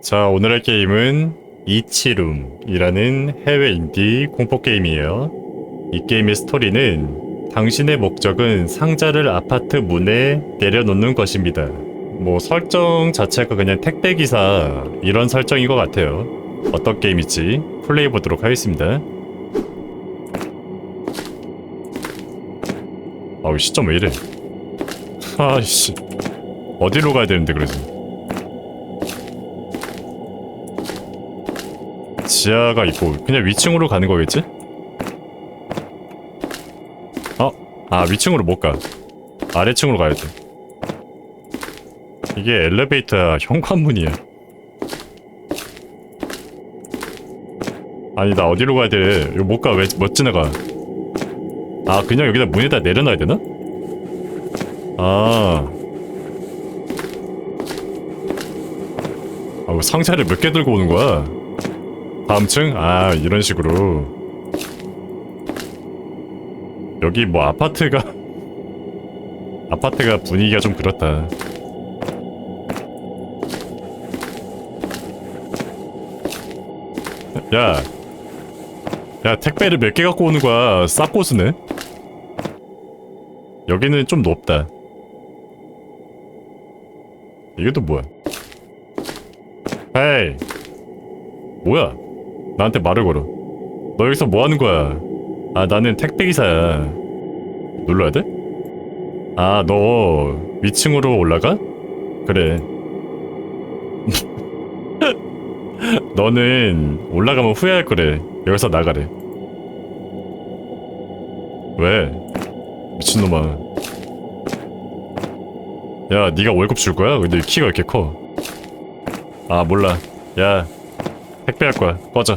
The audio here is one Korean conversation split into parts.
자, 오늘의 게임은 이치룸이라는 해외 인디 공포 게임이에요. 이 게임의 스토리는 당신의 목적은 상자를 아파트 문에 내려놓는 것입니다. 뭐 설정 자체가 그냥 택배 기사 이런 설정인 것 같아요. 어떤 게임일지 플레이 보도록 하겠습니다. 아우 시점 왜 이래? 아이씨 어디로 가야 되는데 그러지? 지하가 있고 그냥 위층으로 가는 거겠지? 어? 아 위층으로 못 가. 아래층으로 가야 돼. 이게 엘리베이터야 현관문이야. 아니 나 어디로 가야 돼? 이거 못 가. 왜 못 지나가? 아 그냥 여기다 문에다 내려놔야 되나? 아. 아, 뭐 상자를 몇 개 들고 오는 거야? 다음 층? 아, 이런 식으로. 여기 뭐 아파트가 아파트가 분위기가 좀 그렇다. 야. 야, 택배를 몇 개 갖고 오는 거야? 싹고수네. 여기는 좀 높다. 이게 또 뭐야? 헤이. 뭐야? 나한테 말을 걸어. 너 여기서 뭐 하는 거야? 아, 나는 택배 기사야. 눌러야 돼? 아, 너 위층으로 올라가? 그래. 너는 올라가면 후회할 거래. 여기서 나가래. 왜? 미친놈아. 야, 네가 월급 줄 거야? 근데 키가 왜 이렇게 커? 아, 몰라. 야, 택배할 거야. 꺼져.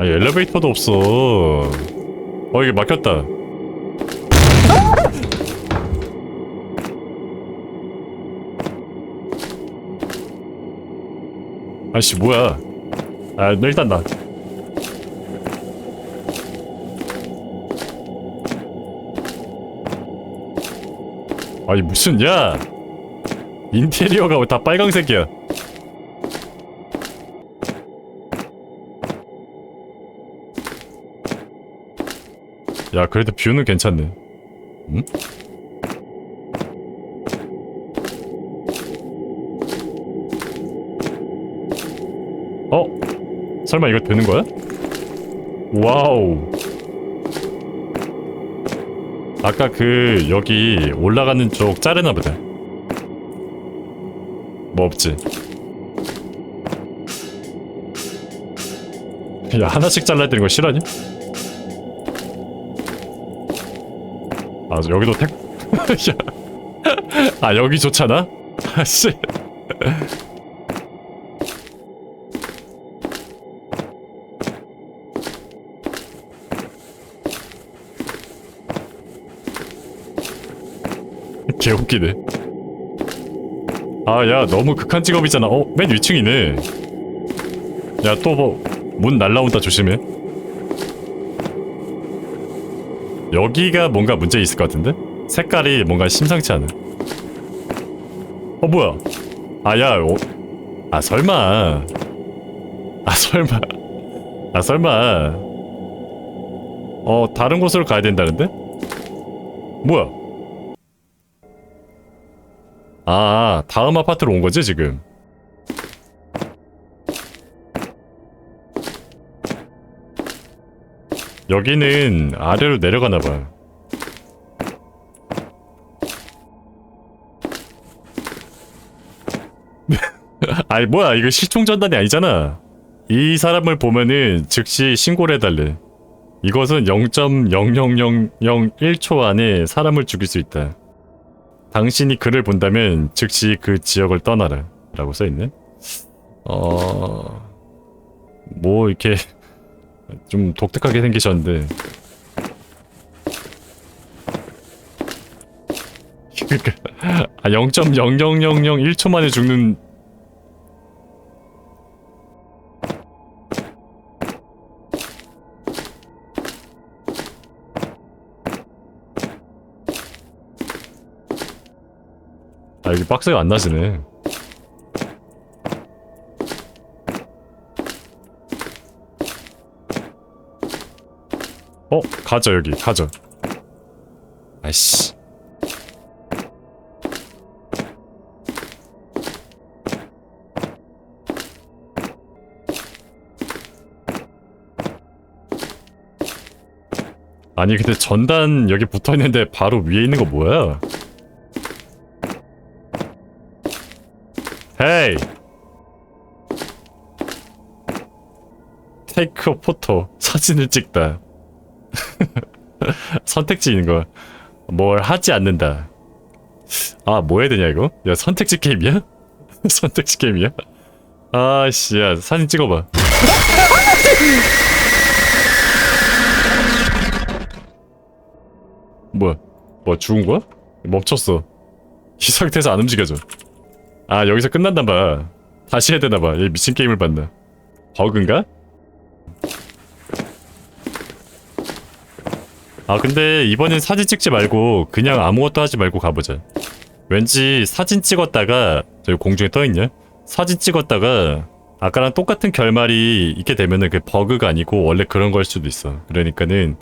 아니 엘리베이터도 없어. 어 이게 막혔다. 아씨 뭐야? 아 너 일단 나. 아니 무슨 야 인테리어가 왜 다 빨강색이야? 야 그래도 뷰는 괜찮네. 응? 어? 설마 이거 되는 거야? 와우. 아까 그 여기 올라가는 쪽 자르나 보다. 뭐 없지? 야 하나씩 잘라야 되는 거 싫어하냐? 아 여기도 택. 야. 아 여기 좋잖아. 아씨. 개 웃기네. 아, 야, 너무 극한 직업이잖아. 어, 맨 위층이네. 야, 또 뭐, 문 날라온다 조심해. 여기가 뭔가 문제 있을 것 같은데? 색깔이 뭔가 심상치 않아. 어, 뭐야? 아, 야, 어, 아, 설마. 아, 설마. 아, 설마. 어, 다른 곳으로 가야 된다는데? 뭐야? 아, 다음 아파트로 온 거지, 지금? 여기는 아래로 내려가나 봐. 아니, 뭐야, 이거 실종 전단이 아니잖아. 이 사람을 보면은 즉시 신고를 해달래. 이것은 0.00001초 안에 사람을 죽일 수 있다. 당신이 글을 본다면 즉시 그 지역을 떠나라 라고 써있네 어... 뭐 이렇게 좀 독특하게 생기셨는데. 아 0.00001초 만에 죽는 아 이게 박스가 안 나지네. 어 가져 여기 가져. 아이씨. 아니 근데 전단 여기 붙어 있는데 바로 위에 있는 거 뭐야? 테이크 포토 사진을 찍다 선택지 있는 거뭘 하지 않는다 아 뭐 해야 되냐 이거? 야 선택지 게임이야? 선택지 게임이야? 아씨 야 사진 찍어봐 뭐야? 뭐 죽은 거야? 멈췄어. 이 상태에서 안 움직여져. 아 여기서 끝난다 봐. 다시 해야 되나 봐. 얘 미친 게임을 봤나? 버그인가? 아 근데 이번엔 사진 찍지 말고 그냥 아무것도 하지 말고 가보자. 왠지 사진 찍었다가 저기 공중에 떠 있냐? 사진 찍었다가 아까랑 똑같은 결말이 있게 되면은 그 버그가 아니고 원래 그런 걸 수도 있어. 그러니까는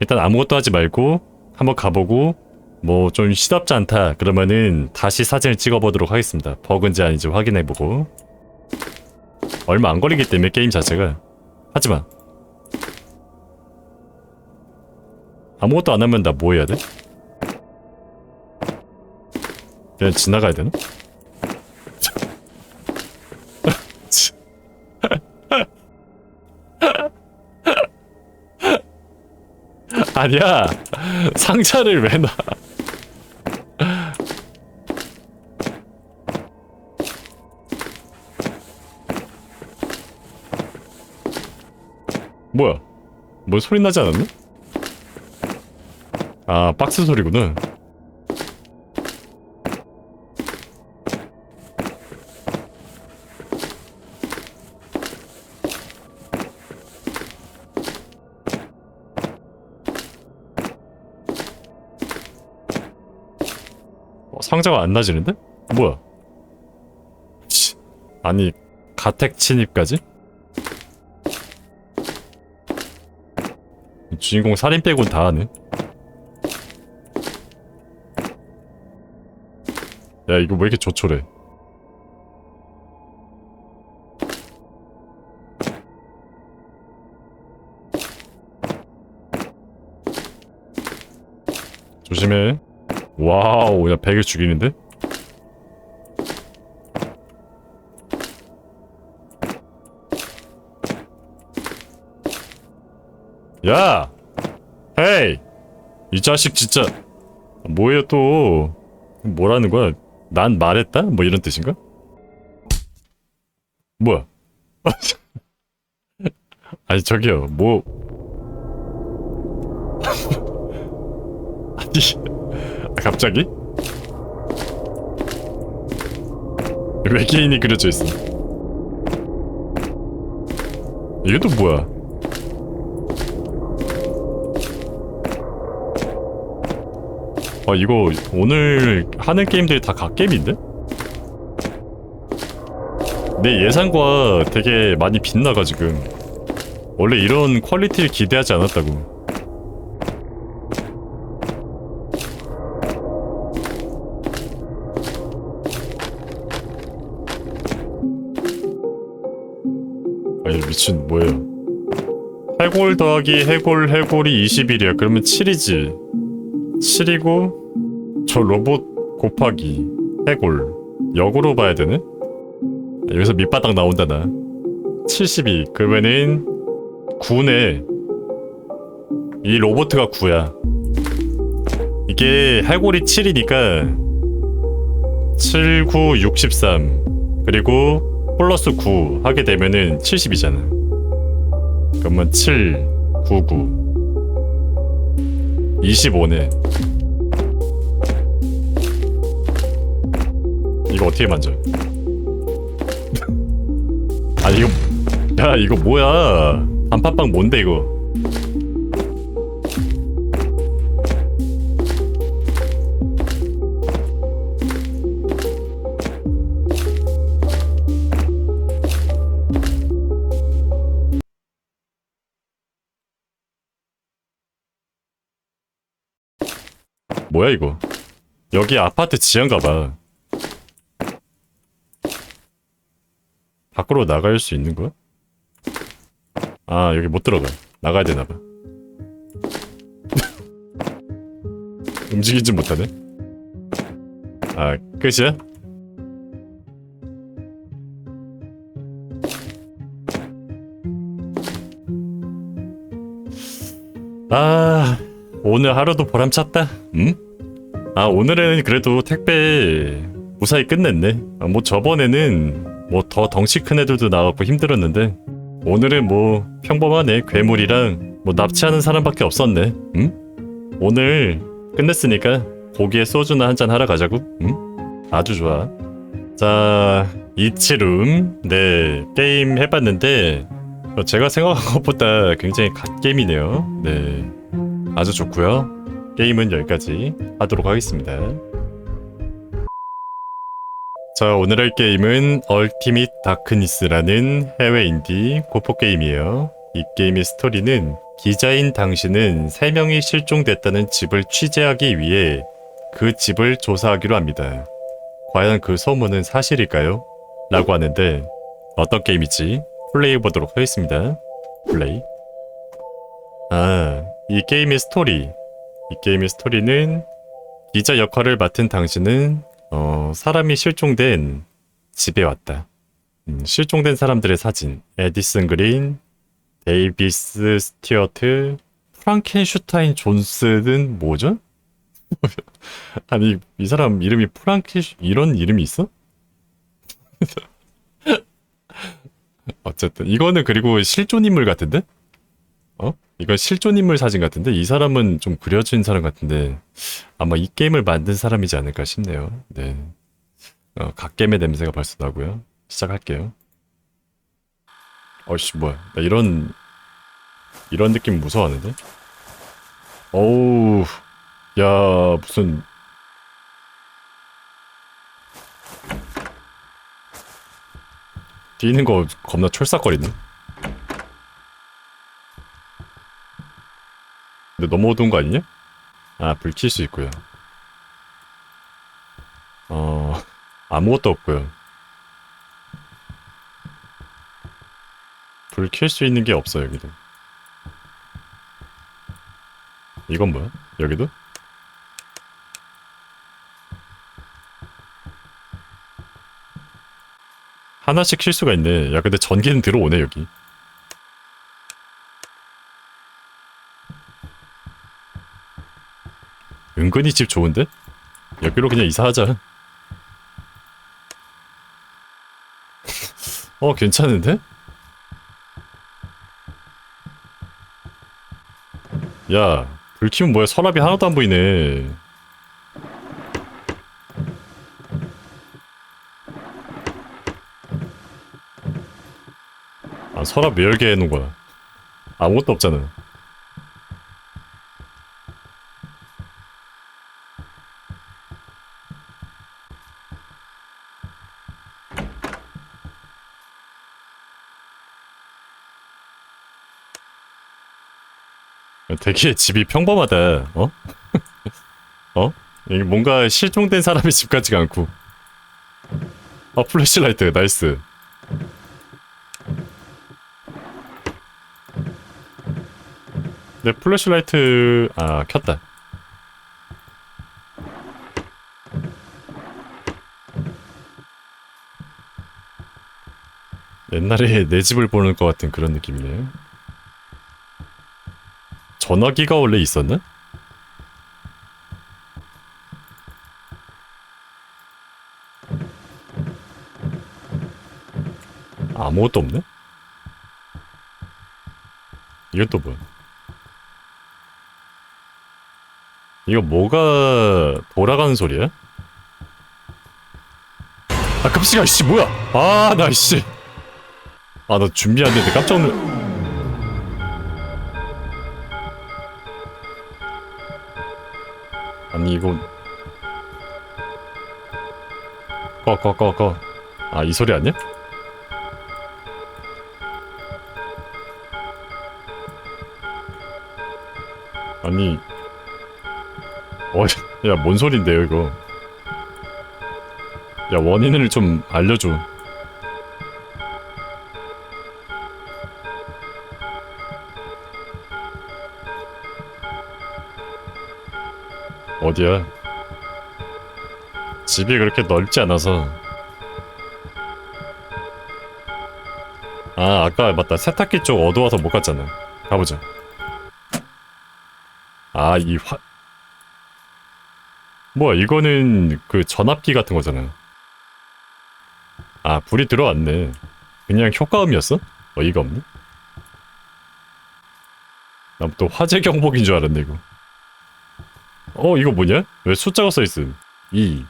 일단 아무것도 하지 말고 한번 가보고 뭐 좀 시답지 않다 그러면은 다시 사진을 찍어보도록 하겠습니다. 버그인지 아닌지 확인해보고 얼마 안 걸리기 때문에 게임 자체가 하지마 아무것도 안 하면 나 뭐 해야 돼? 그냥 지나가야 되나? 아니야 상자를 왜 놔? 뭐야? 뭐 소리 나지 않았나? 아 박스 소리구나. 어, 상자가 안 나지는데? 뭐야? 치, 아니 가택 침입까지? 주인공 살인 빼곤 다 하네. 야 이거 왜 이렇게 조촐해? 조심해. 와우, 야 백을 죽이는데? 야! 헤이! 이 자식 진짜 뭐예요 또? 뭐라는 거야? 난 말했다? 뭐 이런 뜻인가? 뭐야? 아니 저기요 뭐 아니 아, 갑자기? 외계인이 그려져 있어 이게 또 뭐야? 아 이거 오늘 하는 게임들이 다 갓게임인데? 내 예상과 되게 많이 빗나가 지금. 원래 이런 퀄리티를 기대하지 않았다고. 아니 미친 뭐예요? 해골 더하기 해골 해골이 20일이야. 그러면 7이지. 7이고 저 로봇 곱하기 해골 역으로 봐야 되네? 여기서 밑바닥 나온다 나 72. 그러면은 9네. 이 로보트가 9야. 이게 해골이 7이니까 7, 9, 63. 그리고 플러스 9 하게 되면은 70이잖아. 그러면 7, 9, 9. 25네. 이거 어떻게 만져? 아 이거 야 이거 뭐야? 단팥빵 뭔데 이거? 뭐야 이거? 여기 아파트 지하인가 봐. 밖으로 나갈 수 있는 거야? 아 여기 못 들어가. 나가야 되나 봐. 움직이지 못하네. 아 끝이야? 아 오늘 하루도 보람찼다. 응? 아 오늘은 그래도 택배 무사히 끝냈네. 아, 뭐 저번에는 뭐 더 덩치 큰 애들도 나왔고 힘들었는데 오늘은 뭐 평범하네 괴물이랑 뭐 납치하는 사람밖에 없었네. 응? 오늘 끝냈으니까 고기에 소주나 한잔 하러 가자고. 응? 아주 좋아. 자 이치룸 네 게임 해봤는데 어, 제가 생각한 것보다 굉장히 갓게임이네요. 네 아주 좋고요. 게임은 여기까지 하도록 하겠습니다. 자, 오늘 할 게임은 얼티밋 다크니스라는 해외 인디 고포 게임이에요. 이 게임의 스토리는 기자인 당신은 3명이 실종됐다는 집을 취재하기 위해 그 집을 조사하기로 합니다. 과연 그 소문은 사실일까요? 라고 하는데 어떤 게임이지? 플레이해 보도록 하겠습니다. 플레이. 아, 이 게임의 스토리. 이 게임의 스토리는 기자 역할을 맡은 당신은 어, 사람이 실종된 집에 왔다. 음, 실종된 사람들의 사진. 에디슨 그린, 데이비스 스티어트, 프랑켄슈타인 존스는 뭐죠? 아니 이 사람 이름이 프랑켄 이런 이름이 있어? 어쨌든 이거는 그리고 실존 인물 같은데? 어? 이건 실존 인물 사진 같은데 이 사람은 좀 그려진 사람 같은데 아마 이 게임을 만든 사람이지 않을까 싶네요. 네. 어, 갓겜의 냄새가 벌써 나고요. 시작할게요. 어씨 뭐야? 나 이런 이런 느낌 무서워하는데? 어우, 야 무슨 뛰는 거 겁나 철싹거리네. 근데 너무 어두운 거 아니냐? 아, 불 킬 수 있고요. 어, 아무것도 없고요. 불 킬 수 있는 게 없어, 여기도. 이건 뭐야? 여기도? 하나씩 킬 수가 있네. 야, 근데 전기는 들어오네, 여기. 은근히 집 좋은데? 여기로 그냥 이사하자. 어, 괜찮은데? 야, 불 켜면 뭐야? 서랍이 하나도 안 보이네. 아, 서랍 왜 열게 해놓은 거야? 아무것도 없잖아. 되게 집이 평범하다. 어? 어? 뭔가 실종된 사람의 집 같지가 않고. 아 플래시라이트 나이스. 내 플래시라이트 아 켰다. 옛날에 내 집을 보는 것 같은 그런 느낌이네요. 전화기가 원래 있었나? 아무것도 없네? 이건 또 뭐야? 이거 뭐가 돌아가는 소리야? 아 깜짝이야 씨 뭐야 아나 씨아 나 준비 안 됐는데 깜짝 놀 아니 이거 꺼 꺼 꺼 꺼 아 이 소리 아니야? 아니 어 야, 뭔 소린데요, 이거? 야, 원인을 좀 알려줘. 어디야? 집이 그렇게 넓지 않아서. 아, 아까 맞다. 세탁기 쪽 어두워서 못 갔잖아. 가보자. 아, 이 화, 뭐야 이거는 그 전압기 같은 거잖아 아 불이 들어왔네 그냥 효과음이었어? 어이가 없네 난 또 화재 경보기인 줄 알았네 이거 어 이거 뭐냐? 왜 숫자가 써있음 2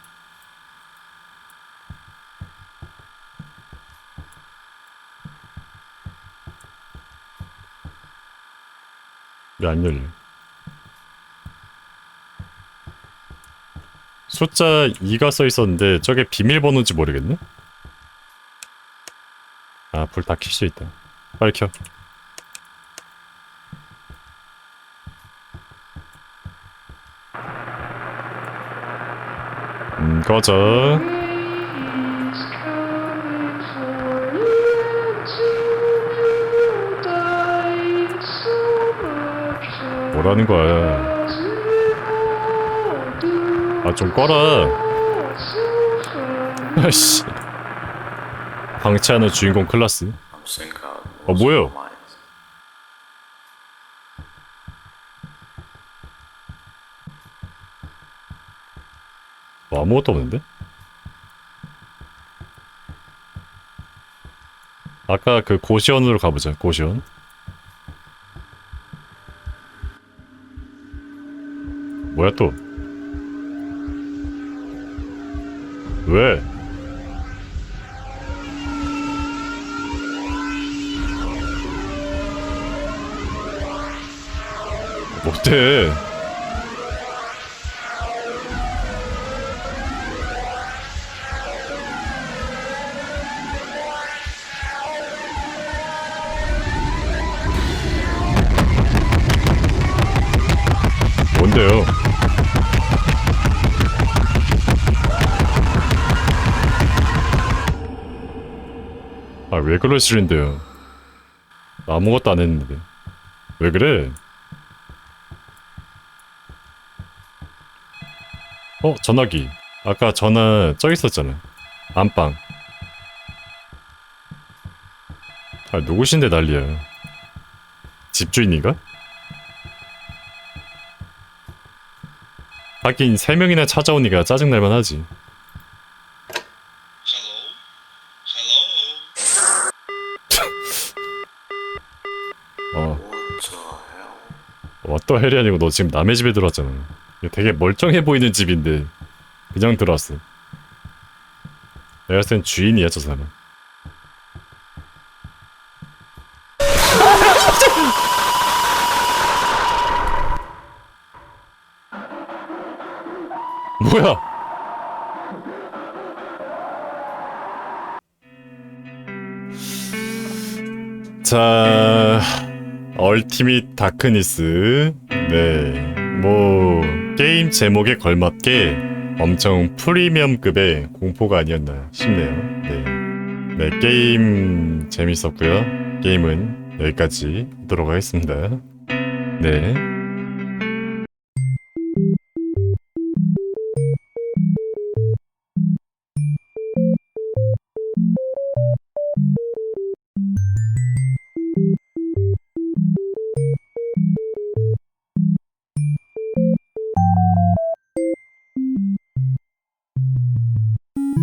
왜안 열려 숫자 2가 써 있었는데 저게 비밀번호인지 모르겠네? 아, 불 다 킬 수 있다. 빨리 켜. 음, 꺼져. 뭐라는 거야? 아, 좀 꺼라. 아씨. 방치하는 주인공 클라스. 어 뭐예요? 아무것도 없는데? 아까 그 고시원으로 가보자. 고시원. 뭐야 또? 왜? 못해. 뭔데요? 아, 왜 그러시는데요? 아무것도 안 했는데. 왜 그래? 어, 전화기. 아까 전화 저 있었잖아. 안방. 아, 누구신데 난리야. 집주인인가? 하긴 세 명이나 찾아오니까 짜증날만 하지. 어, 왔다 헬이 아니고 너 지금 남의 집에 들어왔잖아. 되게 멀쩡해 보이는 집인데 그냥 들어왔어. 내가 땐 주인이야 저 사람. 자, 얼티밋 다크니스. 네. 뭐, 게임 제목에 걸맞게 엄청 프리미엄급의 공포가 아니었나 싶네요. 네. 네, 게임 재밌었고요. 게임은 여기까지 하도록 하겠습니다. 네.